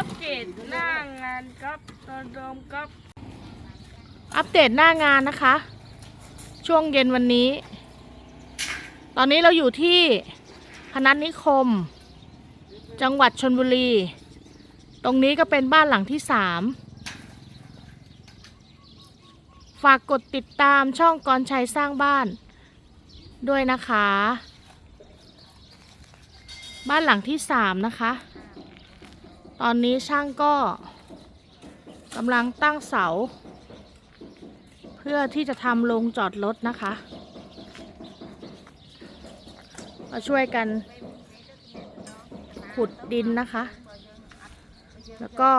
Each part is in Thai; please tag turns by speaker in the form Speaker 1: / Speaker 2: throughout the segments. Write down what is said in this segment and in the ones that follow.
Speaker 1: อัปเดตหน้างานครับตอนรวมครับ
Speaker 2: อัปเดตหน้างานนะคะ ช่วงเย็นวันนี้ ตอนนี้เราอยู่ที่พนัสนิคม จังหวัดชนบุรี ตรงนี้ก็เป็นบ้านหลังที่สามฝากกดติดตามช่องกรชัยสร้างบ้าน ด้วยนะคะ บ้านหลังที่สามนะคะ ตอนนี้ช่างก็กำลังตั้งเสา เพื่อที่จะทำโรงจอดรถนะคะ มาช่วยกันขุดดินนะคะ แล้วก็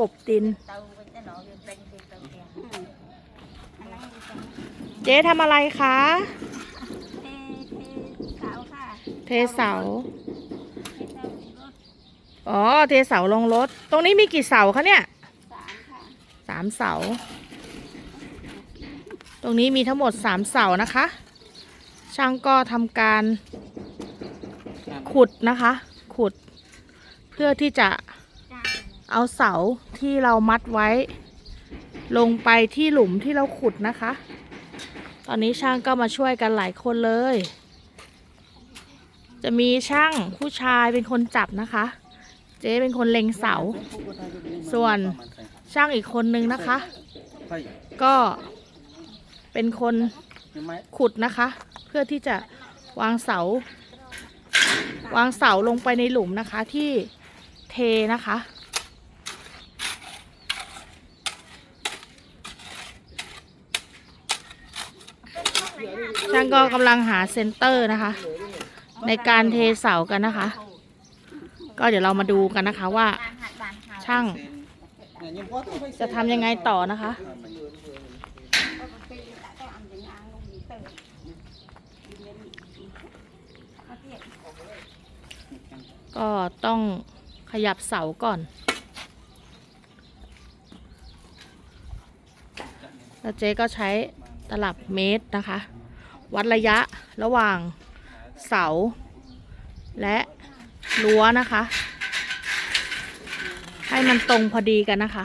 Speaker 2: กบดิน เจ๊ทำอะไรคะ เทเสา อ๋อเทเสาลงรถ ตรงนี้มีกี่เสาคะเนี่ยสามค่ะสามเสา ตรงนี้มีทั้งหมดสามเสานะคะ ช่างก็ทำการขุดนะคะ ขุด เพื่อที่จะเอาเสาที่เรามัดไว้ ลงไปที่หลุมที่เราขุดนะคะ ตอนนี้ช่างก็มาช่วยกันหลายคนเลย จะมีช่างผู้ชายเป็นคนจับนะคะ เจ๊เป็นคนเล็งเสา ส่วนช่างอีกคนนึงนะคะ ก็เป็นคนขุดนะคะ เพื่อที่จะวางเสา วางเสาลงไปในหลุมนะคะที่เทนะคะ ช่างก็กำลังหาเซนเตอร์นะคะ ในการเทเสากันนะคะ ก็เดี๋ยวเรามาดูกันนะคะว่า ช่างจะทำยังไงต่อนะคะ ก็ต้องขยับเสาก่อน แล้วเจ๊ก็ใช้ตลับเมตรนะคะ วัดระยะระหว่างเสาและ รั้วนะคะ ให้มันตรงพอดีกันนะคะ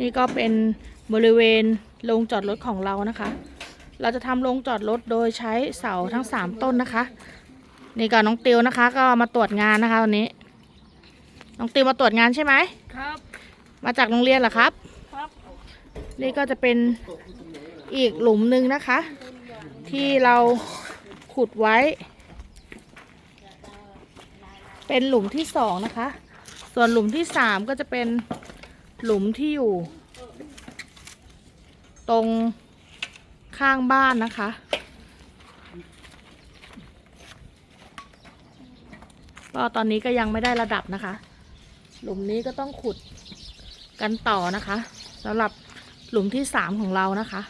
Speaker 2: นี่ก็เป็นบริเวณโรงจอดรถของเรานะคะ เราจะทำโรงจอดรถโดยใช้เสาทั้งสามต้นนะคะ นี่ก็น้องติวนะคะ ก็มาตรวจงานนะคะวันนี้ น้องติวมาตรวจงานใช่ไหม
Speaker 1: ครับ
Speaker 2: มาจากโรงเรียนเหรอครับ
Speaker 1: ครับ
Speaker 2: นี่ก็จะเป็นอีกหลุมหนึ่งนะคะ ที่เราขุดไว้ เป็นหลุมที่สองนะคะ ส่วนหลุมที่สามก็จะเป็นหลุมที่อยู่ ตรงข้างบ้านนะคะ ก็ตอนนี้ก็ยังไม่ได้ระดับนะคะ หลุมนี้ก็ต้องขุดกันต่อนะคะสำหรับหลุมที่สามของเรานะคะ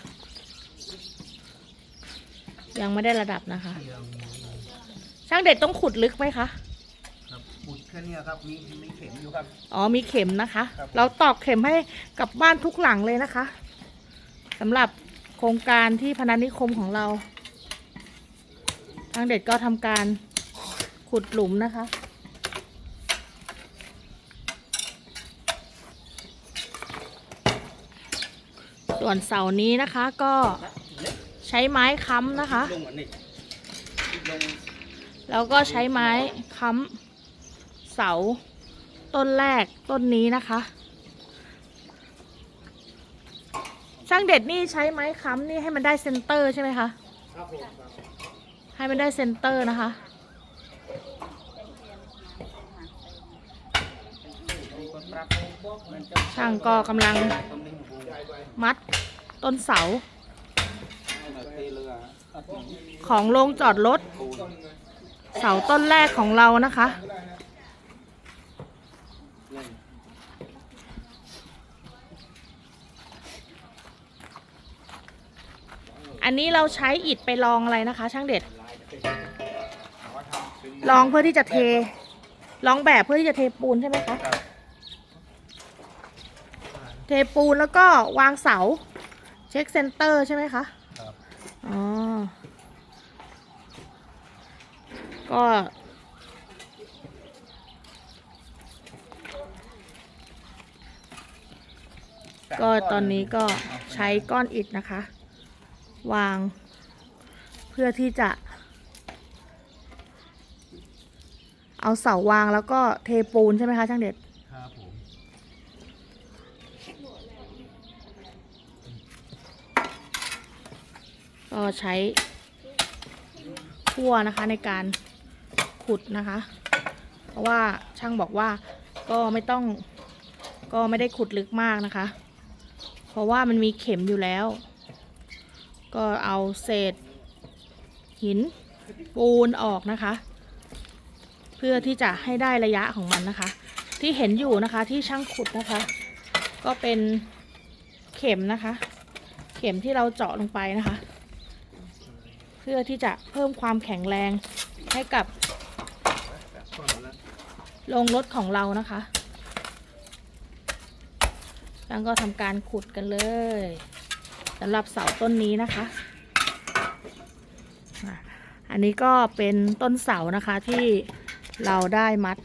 Speaker 2: ยังไม่ได้ระดับนะคะ ช่างเด็ดต้องขุดลึกไหมคะ
Speaker 3: ครับขุดแค่เนี้ยครับมีมีเข็มอยู่ครับ
Speaker 2: อ๋อมีเข็มนะคะ
Speaker 3: ครับ
Speaker 2: เราตอกเข็มให้กับบ้านทุกหลังเลยนะคะสำหรับโครงการที่พนัสนิคมของเราทางเด็ดก็ทำการขุดหลุมนะคะ ส่วนเสานี้นะคะก็ใช้ไม้ค้ำนะคะ
Speaker 3: ลงอันนี้ลง
Speaker 2: แล้วก็ใช้ไม้ค้ำเสาต้นแรกต้นนี้นะคะ ช่างเด็ดนี่ใช้ไม้ค้ำนี่ให้มันได้เซนเตอร์ใช่ไหมคะ
Speaker 3: ครับผมครับ
Speaker 2: ให้มันได้เซนเตอร์นะคะ ช่างก็กำลังมัดต้นเสา ของโรงจอดรถ เสาต้นแรกของเรานะคะ อันนี้เราใช้อิฐไปลองอะไรนะคะ ช่างเด็ดลองเพื่อที่จะเทลองแบบเพื่อที่จะเทปูนใช่ไหมคะ เทปูนแล้วก็วางเสา เช็คเซนเตอร์ใช่ไหมคะ
Speaker 3: ครับ
Speaker 2: อ๋อ ก็ ก็ตอนนี้ก็ใช้ก้อนอิฐนะคะ วาง เพื่อที่จะ เอาเสาวางแล้วก็เทปูนใช่ไหมคะช่างเด็ด
Speaker 3: ครับผม
Speaker 2: ก็ใช้พั่วนะคะในการขุดนะคะ เพราะว่าช่างบอกว่าก็ไม่ต้องก็ไม่ได้ขุดลึกมากนะคะ เพราะว่ามันมีเข็มอยู่แล้ว ก็เอาเศษ หินปูนออกนะคะ เพื่อที่จะให้ได้ระยะของมันนะคะ ที่เห็นอยู่นะคะที่ช่างขุดนะคะ ก็เป็นเข็มนะคะ เข็มที่เราเจาะลงไปนะคะ พื่อที่จะเพิ่มความแข็งแรงให้กับโรงรถของเรานะคะแล้วก็ทำการขุดกันเลยสำหรับเสาต้นนี้นะคะอะอันนี้ก็เป็นต้นเสานะคะที่เราได้มัด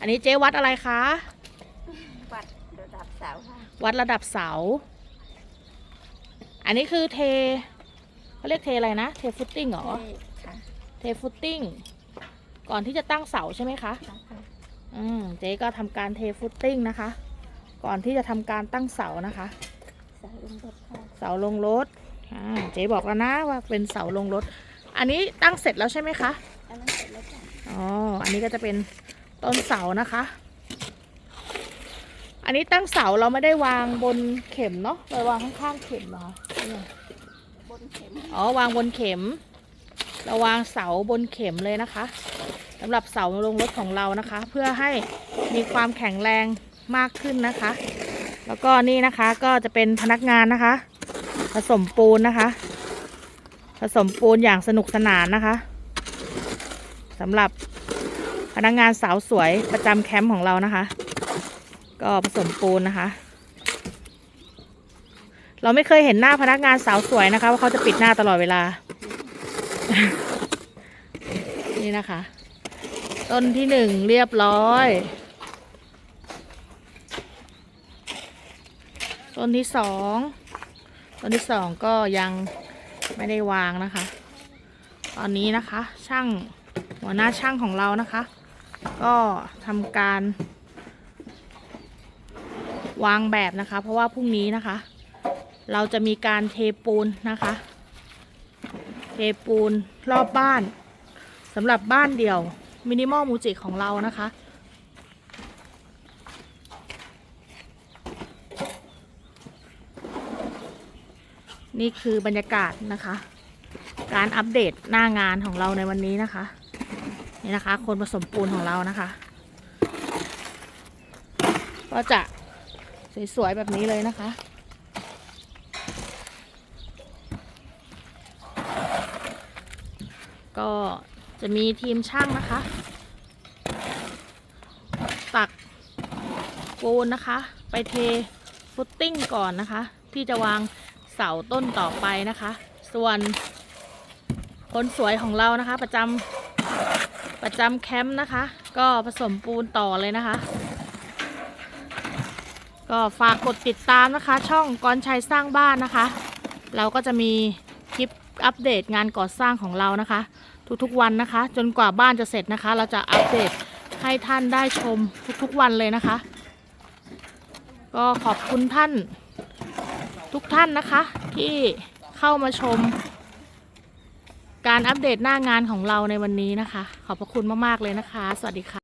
Speaker 2: อันนี้เจ๊วัดอะไรคะ
Speaker 1: วัดระดับเสาค่ะ
Speaker 2: วัดระดับเสา อันนี้คือเท เขาเรียกเทอะไรนะ เทฟุตติ้งเหรอ
Speaker 1: ค่ะ
Speaker 2: เทฟุตติ้ง ก่อนที่จะตั้งเสาใช่ไหมคะ อืมเจ๊ก็ทำการเทฟุตติ้งนะคะ ก่อนที่จะทำการตั้งเสานะคะ
Speaker 1: เสาลงรถค่ะ
Speaker 2: เสาลงรถอ่าเจ๊บอกแล้วนะว่าเป็นเสาลงรถ อันนี้ตั้งเสร็จแล้วใช่ไหมคะ
Speaker 1: อันนั้นเสร็จแล้วจ้ะ
Speaker 2: อ๋อ อันนี้ก็จะเป็นต้นเสานะคะ อันนี้ตั้งเสาเราไม่ได้วางบนเข็มเนาะ เราวางข้างๆเข็มเหรอเนี่ย
Speaker 1: บนเข็ม
Speaker 2: อ๋อวางบนเข็มเราวางเสาบนเข็มเลยนะคะสำหรับเสาลงรถของเรานะคะ เพื่อให้มีความแข็งแรงมากขึ้นนะคะ แล้วก็นี่นะคะก็จะเป็นพนักงานนะคะ ผสมปูนนะคะ ผสมปูนอย่างสนุกสนานนะคะสำหรับพนักงานสาวสวยประจำแคมป์ของเรานะคะ ก็ผสมปูนนะคะ เราไม่เคยเห็นหน้าพนักงานสาวสวยนะคะว่าเขาจะปิดหน้าตลอดเวลา นี่นะคะ ต้นที่หนึ่งเรียบร้อย ต้นที่สองต้นที่สองก็ยังไม่ได้วางนะคะ ตอนนี้นะคะ ช่างหัวหน้าช่างของเรานะคะ ก็ทำการวางแบบนะคะ เพราะว่าพรุ่งนี้นะคะ เราจะมีการเทปูนนะคะ เทปูนรอบบ้านสำหรับบ้านเดี่ยวมินิมอลมูจิของเรานะคะ นี่คือบรรยากาศนะคะ การอัปเดตหน้างานของเราในวันนี้นะคะ นี่นะคะ คนผสมปูนของเรานะคะ ก็จะสวยๆแบบนี้เลยนะคะ ก็จะมีทีมช่างนะคะ ตักปูนนะคะ ไปเทฟุตติ้งก่อนนะคะ ที่จะวางเสาต้นต่อไปนะคะ ส่วนคนสวยของเรานะคะ ประจำประจำแคมป์นะคะ ก็ผสมปูนต่อเลยนะคะ ก็ฝากกดติดตามนะคะ ช่องกรชัยสร้างบ้านนะคะ เราก็จะมี อัปเดตงานก่อสร้างของเรานะคะ ทุกๆวันนะคะ จนกว่าบ้านจะเสร็จนะคะ เราจะอัปเดตให้ท่านได้ชมทุกๆวันเลยนะคะ ก็ขอบคุณท่านทุกท่านนะคะ ที่เข้ามาชม การอัปเดตหน้างานของเราในวันนี้นะคะ ขอบพระคุณมากๆเลยนะคะ สวัสดีค่ะ